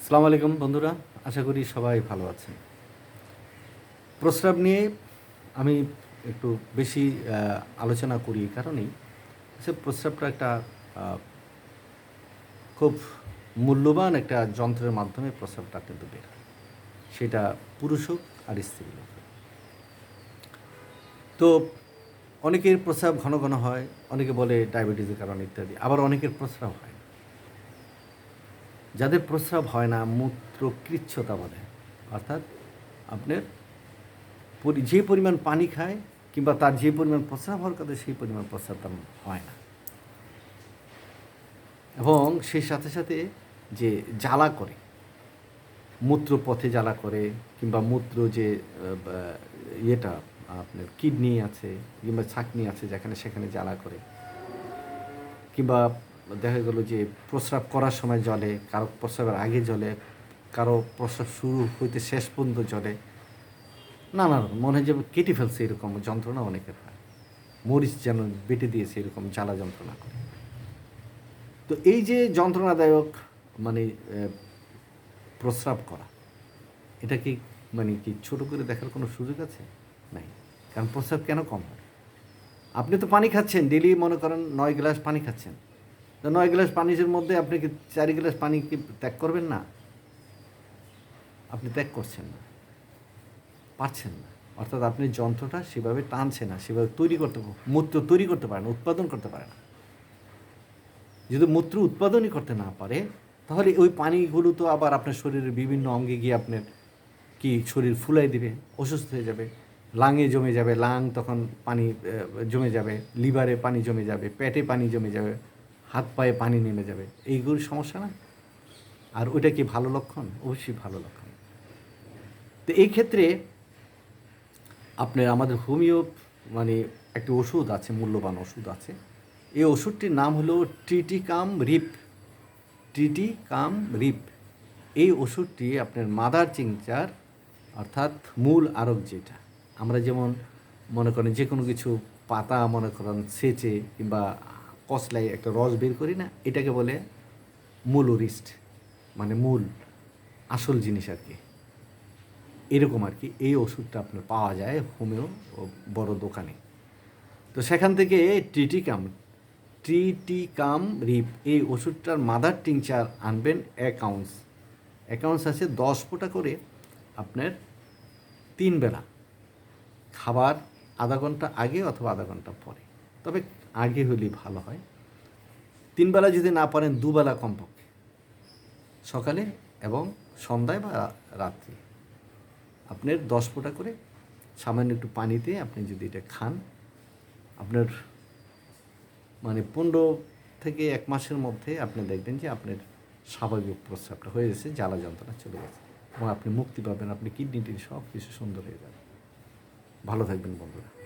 আসসালামু আলাইকুম বন্ধুরা, আশা করি সবাই ভালো আছেন। প্রস্রাব নিয়ে আমি একটু বেশি আলোচনা করি এই কারণেই। সে প্রস্রাবটা একটা খুব মূল্যবান একটা যন্ত্রের মাধ্যমে প্রস্রাবটা কিন্তু বের হয়। সেটা পুরুষ হোক আর স্ত্রী হোক। তো অনেকের প্রস্রাব ঘন ঘন হয়, অনেকে বলে ডায়াবেটিসের কারণে ইত্যাদি, আবার অনেকের প্রস্রাব হয়। যাদের প্রস্রাব হয় না মূত্র কৃচ্ছতা বলে। অর্থাৎ আপনার পরি- যে পরিমাণ পানি খায় কিংবা তার যে পরিমাণ প্রস্রাব হওয়ার কথা, সেই পরিমাণ প্রস্রাব তার হয় না। এবং সেই সাথে সাথে যে জ্বালা করে মূত্র পথে জ্বালা করে কিংবা মূত্র যে ইয়েটা আপনার কিডনি আছে কিংবা ছাকনি আছে যেখানে সেখানে জ্বালা করে, কিংবা দেখা গেল যে প্রস্রাব করার সময় জলে কারও প্রস্রাবের আগে জলে কারও প্রস্রাব শুরু হইতে শেষ পর্যন্ত জলে নানা রকম, মনে হয় যে কেটে ফেলছে এরকম যন্ত্রণা অনেকের হয়। মরিচ যেন বেটে দিয়েছে এরকম জ্বালা যন্ত্রণা করে। তো এই যে যন্ত্রণাদায়ক মানে প্রস্রাব করা, এটা কি মানে কি ছোট করে দেখার কোনো সুযোগ আছে? নাই। কারণ প্রস্রাব কেন কম হয়? আপনি তো পানি খাচ্ছেন ডেলি মনে করেন নয় গ্লাস পানি খাচ্ছেন। তো নয় গ্লাস পানির মধ্যে আপনি কি চারি গ্লাস পানি কি ত্যাগ করবেন না? আপনি ত্যাগ করছেন না। পারছেন না। অর্থাৎ আপনি যন্ত্রটা সেভাবে টানছে না, সেভাবে তৈরি করতে মূত্র তৈরি করতে পারে না, উৎপাদন করতে পারে না। যদি মূত্র উৎপাদনই করতে না পারে, তাহলে ওই পানিগুলো তো আবার আপনার শরীরের বিভিন্ন অঙ্গে গিয়ে আপনার কি শরীর ফুলাই দিবে, অসুস্থ হয়ে যাবে, লাঙে জমে যাবে, লাং তখন পানি জমে যাবে, লিভারে পানি জমে যাবে, পেটে পানি জমে যাবে। হাত পায়ে পানি নেমে যাবে। এইগুলো সমস্যা না? আর ওইটা কি ভালো লক্ষণ? অবশ্যই ভালো লক্ষণ। তো এই ক্ষেত্রে আপনার আমাদের হোমিও মানে একটি ওষুধ আছে, মূল্যবান ওষুধ আছে। এই ওষুধটির নাম হলো টিটিকাম রিপ। টিটিকাম রিপ। এই ওষুধটি আপনার মাদার চিংচার, অর্থাৎ মূল আরক যেটা। আমরা যেমন মনে করেন যে কোনো কিছু, পাতা মনে করেন, সেচে কিংবা কসলাই একটা রস বের করি না, এটাকে বলে মূল ওরিস্ট মানে মূল, আসল জিনিস আর কি। এরকম আর কি, এই ওষুধটা আপনার পাওয়া যায় হোমিও ও বড় দোকানে। তো সেখান থেকে টিটিকাম টিটিকাম রিপ, এই ওষুধটার মাদার টিংচার আনবেন এক আউন্স আছে দশ ফোঁটা করে আপনার তিন বেলা। খাবার আধা ঘণ্টা আগে অথবা আধা ঘণ্টা পরে। তবে আগে হলেই ভালো হয়। তিন বেলা যদি না পারেন, দুবেলা কমপক্ষে। সকালে এবং সন্ধ্যায় বা রাত্রি। আপনার দশ ফোঁটা করে সামান্য একটু পানিতে আপনি যদি এটা খান, আপনার মানে পনেরো থেকে এক মাসের মধ্যে আপনি দেখবেন যে আপনার স্বাভাবিক প্রস্রাবটা হয়ে গেছে, জ্বালা যন্ত্রণা চলে গেছে এবং আপনি মুক্তি পাবেন, আপনি কিডনি টিডনি সব কিছু সুন্দর হয়ে যাবে। ভালো থাকবেন বন্ধুরা।